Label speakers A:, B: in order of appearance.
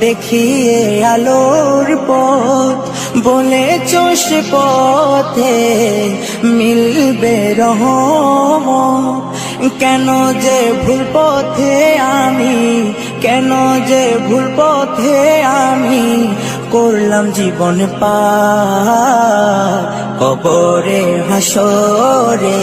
A: দেখিয়ে আলোর পথ। বলে চোষ পথে মিলবে রহ কেন যে ভুল পথে আমি, কেন যে ভুল পথে আমি করলাম জীবন পা কবরে হাসরে